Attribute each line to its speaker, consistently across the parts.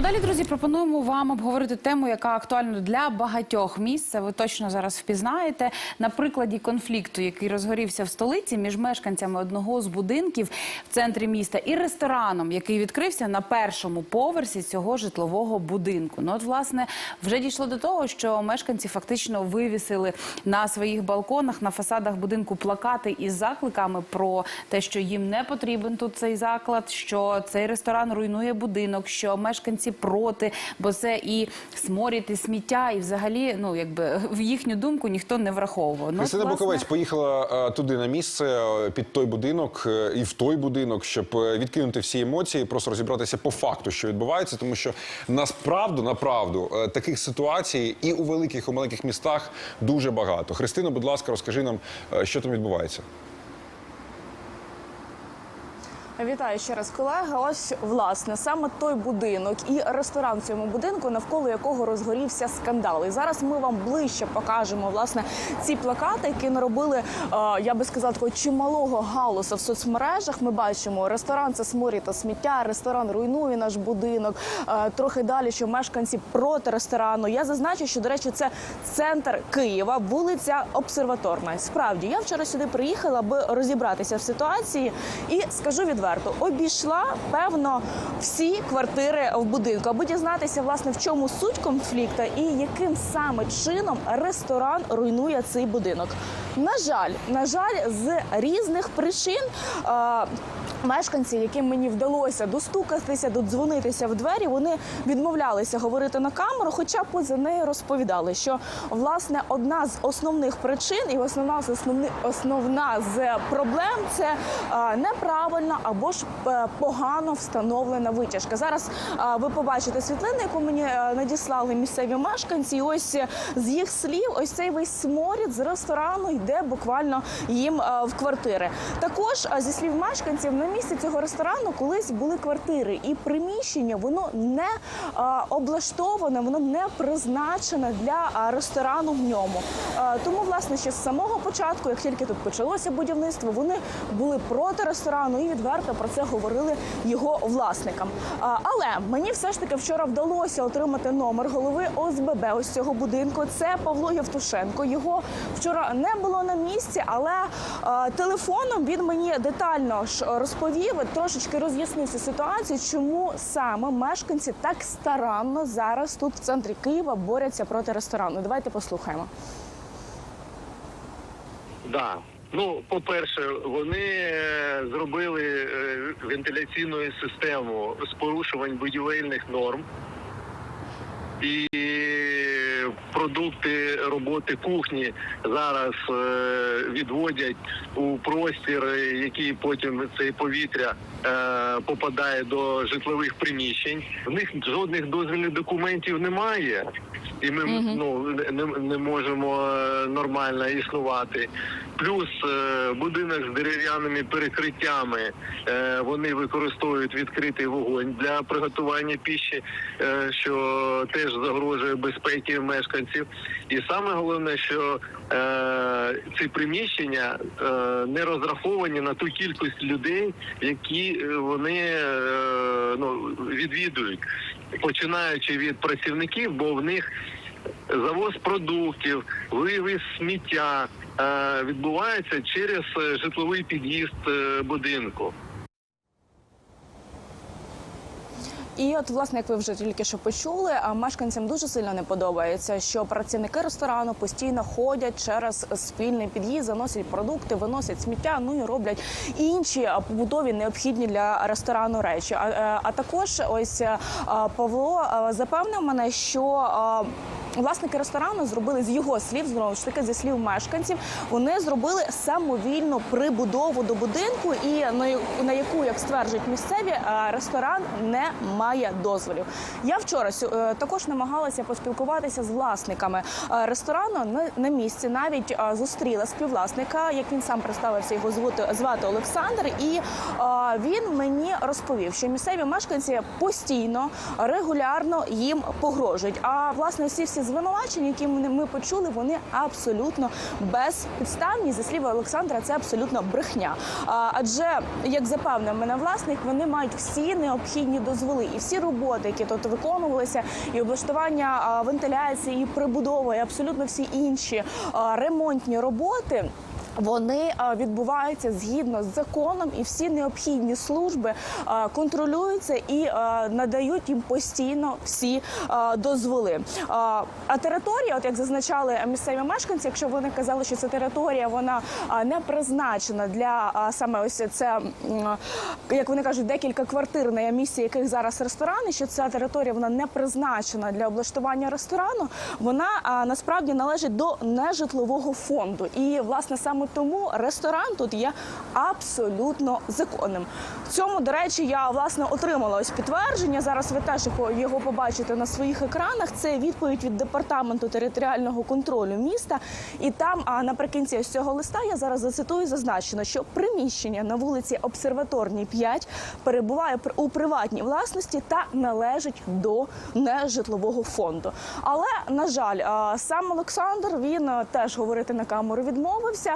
Speaker 1: Далі, друзі, пропонуємо вам обговорити тему, яка актуальна для багатьох місць. Ви точно зараз впізнаєте на прикладі конфлікту, який розгорівся в столиці між мешканцями одного з будинків в центрі міста і рестораном, який відкрився на першому поверсі цього житлового будинку. Ну, от, власне, вже дійшло до того, що мешканці фактично вивісили на своїх балконах, на фасадах будинку плакати із закликами про те, що їм не потрібен тут цей заклад, що цей ресторан руйнує будинок, що мешканці проти, бо це і сморід, і сміття, і взагалі, ну якби в їхню думку ніхто не враховував. Ну,
Speaker 2: Христина
Speaker 1: власне,
Speaker 2: Буковець поїхала е, туди на місце е, під той будинок е, і в той будинок, щоб відкинути всі емоції, просто розібратися по факту, що відбувається, тому що насправду, направду, таких ситуацій і у великих, і у маленьких містах дуже багато. Христина, будь ласка, розкажи нам, що там відбувається.
Speaker 3: Вітаю ще раз, колеги. Ось власне саме той будинок і ресторан в цьому будинку, навколо якого розгорівся скандал. І зараз ми вам ближче покажемо власне ці плакати, які наробили, е, я би сказала, такого чималого галусу в соцмережах. Ми бачимо ресторан це сморі та сміття. Ресторан руйнує наш будинок. Е, Трохи далі, що мешканці проти ресторану. Я зазначу, що до речі, це центр Києва, вулиця Обсерваторна. Справді, я вчора сюди приїхала, аби розібратися в ситуації, і скажу відверто, обійшла певно всі квартири в будинку, аби дізнатися, власне, в чому суть конфлікту і яким саме чином ресторан руйнує цей будинок. На жаль, на жаль, з різних причин. е, Мешканці, яким мені вдалося достукатися, додзвонитися в двері, вони відмовлялися говорити на камеру, хоча поза нею розповідали, що власне одна з основних причин і основна з основна з проблем це неправильна або ж е, погано встановлена витяжка. Зараз ви побачите світлини, яку мені е, надіслали місцеві мешканці. І ось е, з їх слів, ось цей весь сморід з ресторану йде буквально їм в квартири. Також зі слів мешканців на місці цього ресторану колись були квартири, і приміщення воно не облаштоване, воно не призначене для ресторану в ньому. Тому, власне, ще з самого початку, як тільки тут почалося будівництво, вони були проти ресторану і відверто про це говорили його власникам. Але мені все ж таки вчора вдалося отримати номер голови ОСББ ось цього будинку. Це Павло Євтушенко. Його вчора не було на місці, але телефоном він мені детально ж розповів, трошечки роз'яснив цю ситуацію, чому саме мешканці так старанно зараз тут в центрі Києва борються проти ресторану. Давайте послухаємо.
Speaker 4: Да. Ну, по-перше, вони е, зробили е, вентиляційну систему з порушувань будівельних норм. І продукти роботи кухні зараз е, відводять у простір, який потім це повітря е, попадає до житлових приміщень. В них жодних дозвільних документів немає, і ми ну не, не можемо е, нормально існувати. Плюс будинок з дерев'яними перекриттями вони використовують відкритий вогонь для приготування піші, що теж загрожує безпеці мешканців. І саме головне, що е, ці приміщення е, не розраховані на ту кількість людей, які е, вони е, ну, відвідують, починаючи від працівників, бо в них завоз продуктів, вивіз сміття е, відбувається через е, житловий під'їзд будинку.
Speaker 3: І от, власне, як ви вже тільки що почули, мешканцям дуже сильно не подобається, що працівники ресторану постійно ходять через спільний під'їзд, заносять продукти, виносять сміття, ну і роблять інші побудові необхідні для ресторану речі. А, е, а також ось е, Павло е, запевнив мене, що. Власники ресторану зробили з його слів, знову ж таки зі слів мешканців. Вони зробили самовільну прибудову до будинку, і на яку, як стверджують місцеві, е, ресторан не має дозволів. Я вчора е, також намагалася поспілкуватися з власниками е, ресторану на, місці. Навіть зустріла співвласника, як він сам представився, його звати, звати Олександр. І він мені розповів, що місцеві мешканці постійно, регулярно їм погрожують. А власне всі всі звинувачення, які ми, почули, вони абсолютно безпідставні. За слів Олександра, це абсолютно брехня. Адже, як запевнив мене власник, вони мають всі необхідні дозволи і всі роботи, які тут виконувалися, і облаштування вентиляції, і прибудова, і абсолютно всі інші ремонтні роботи. Вони відбуваються згідно з законом, і всі необхідні служби контролюються і надають їм постійно всі дозволи. А, а територія, от як зазначали місцеві мешканці, якщо вони казали, що ця територія вона не призначена для саме ось це, як вони кажуть, декілька квартир на місці, яких зараз ресторани, що ця територія вона не призначена для облаштування ресторану, вона насправді належить до нежитлового фонду. І власне саме тому ресторан тут є абсолютно законним. В цьому, до речі, я власне отримала ось підтвердження. Зараз ви теж його- побачите на своїх екранах. Це відповідь від департаменту територіального контролю міста. І там, а наприкінці ось цього листа, я зараз зацитую, зазначено, що приміщення на вулиці Обсерваторній 5 перебуває у приватній власності та належить до нежитлового фонду. Але на жаль, сам Олександр він теж говорити на камеру відмовився.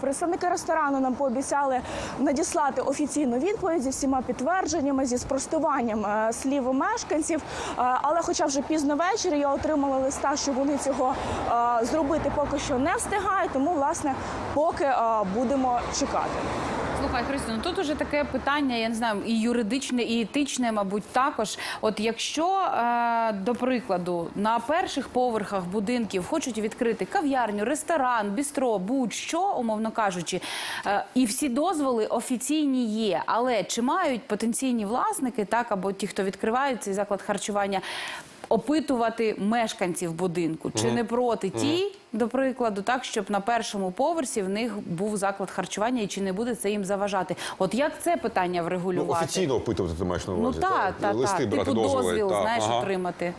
Speaker 3: Представники ресторану нам пообіцяли надіслати офіційну відповідь зі всіма підтвердженнями, зі спростуванням е, слів мешканців. Але, хоча вже пізно ввечері, я отримала листа, що вони цього зробити поки що не встигають. Тому, власне, поки будемо чекати.
Speaker 1: Слухай, Христо, ну тут уже таке питання, я не знаю, і юридичне, і етичне, мабуть, також. От якщо, е, до прикладу, на перших поверхах будинків хочуть відкрити кав'ярню, ресторан, бістро, будь-що, умовно кажучи, е, і всі дозволи офіційні є. Але чи мають потенційні власники, так або ті, хто відкривають цей заклад харчування, опитувати мешканців будинку, чи не проти ті, до прикладу, так щоб на першому поверсі в них був заклад харчування, і чи не буде це їм заважати? От як це питання
Speaker 2: Ну,
Speaker 1: врегулювати?
Speaker 2: офіційно опитувати ти маєш на
Speaker 1: Ну
Speaker 2: увазі.
Speaker 1: так, так,
Speaker 2: Листи
Speaker 1: так.
Speaker 2: брати
Speaker 1: Типу
Speaker 2: дозволи.
Speaker 1: дозвіл,
Speaker 2: так,
Speaker 1: знаєш,
Speaker 2: ага.
Speaker 1: отримати.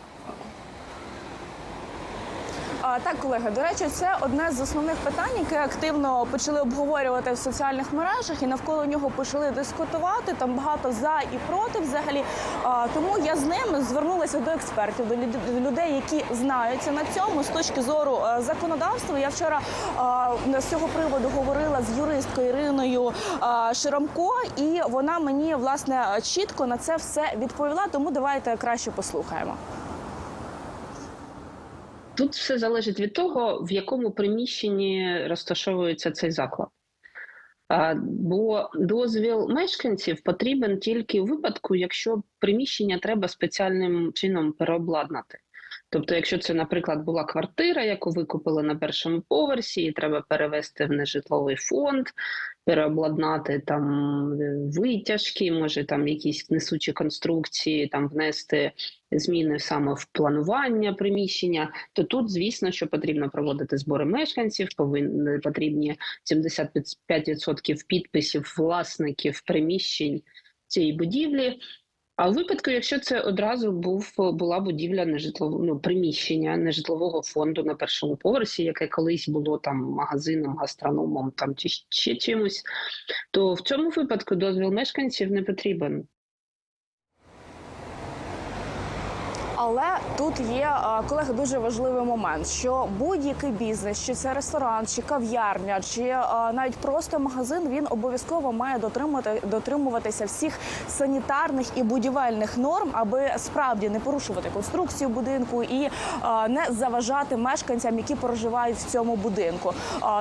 Speaker 3: Так, колеги, до речі, це одне з основних питань, яке активно почали обговорювати в соціальних мережах, і навколо нього почали дискутувати. Там багато за і проти взагалі. Тому я з ними звернулася до експертів, до людей, які знаються на цьому з точки зору е, законодавства. Я вчора з цього приводу говорила з юристкою Іриною а, Ширамко, і вона мені власне чітко на це все відповіла. Тому давайте краще послухаємо.
Speaker 5: Тут все залежить від того, в якому приміщенні розташовується цей заклад. Бо дозвіл мешканців потрібен тільки у випадку, якщо приміщення треба спеціальним чином переобладнати. Тобто, якщо це, наприклад, була квартира, яку ви купили на першому поверсі, і треба перевести в нежитловий фонд, переобладнати там е, витяжки, може там якісь несучі конструкції, там внести зміни саме в планування приміщення, то тут, звісно, що потрібно проводити збори мешканців, повинні потрібні 75% підписів власників приміщень цієї будівлі. А у випадку, якщо це одразу був була будівля нежитлового ну, приміщення нежитлового фонду на першому поверсі, яке колись було там магазином, гастрономом там чи ще чимось, то в цьому випадку дозвіл мешканців не потрібен.
Speaker 3: Але тут є колеги дуже важливий момент, що будь-який бізнес, чи це ресторан, чи кав'ярня, чи навіть просто магазин, він обов'язково має дотримувати дотримуватися всіх санітарних і будівельних норм, аби справді не порушувати конструкцію будинку і не заважати мешканцям, які проживають в цьому будинку.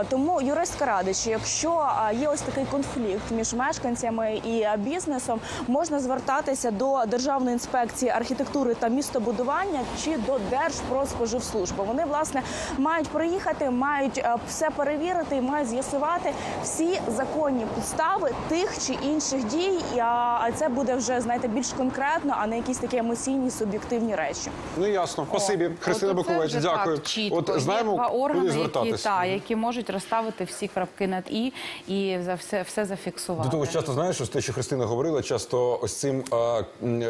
Speaker 3: Тому юристка радить, що якщо є ось такий конфлікт між мешканцями і бізнесом, можна звертатися до Державної інспекції архітектури та містобудування містобудування чи до Держпродспоживслужби. Вони власне мають приїхати, мають е, все перевірити і мають з'ясувати всі законні підстави тих чи інших дій. А це буде вже знаєте більш конкретно, а не якісь такі емоційні суб'єктивні речі.
Speaker 2: Ну ясно. Спасибі, Христина
Speaker 1: вже
Speaker 2: Дякую.
Speaker 1: Так, чітко.
Speaker 2: От
Speaker 1: Є
Speaker 2: знаємо,
Speaker 1: два
Speaker 2: куди
Speaker 1: органи, які, та, які можуть розставити всі крапки над і і за все, все зафіксувати.
Speaker 2: До того ж, часто знаєш, ось те, що Христина говорила, часто ось цим а,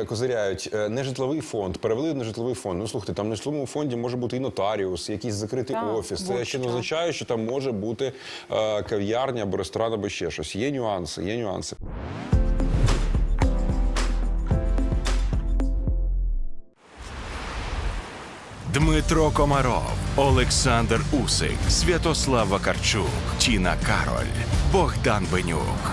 Speaker 2: козиряють Е, нежитловий фонд, перевели в нежитловий фонд. Ну слухайте, там в нежитловому фонді може бути і нотаріус, якийсь закритий
Speaker 1: Так,
Speaker 2: офіс. Це ще не означає, що там може бути е, кав'ярня або ресторан, або ще щось. Є нюанси, є нюанси.
Speaker 6: Дмитро Комаров, Олександр Усик, Святослав Вакарчук, Тіна Кароль, Богдан Бенюк.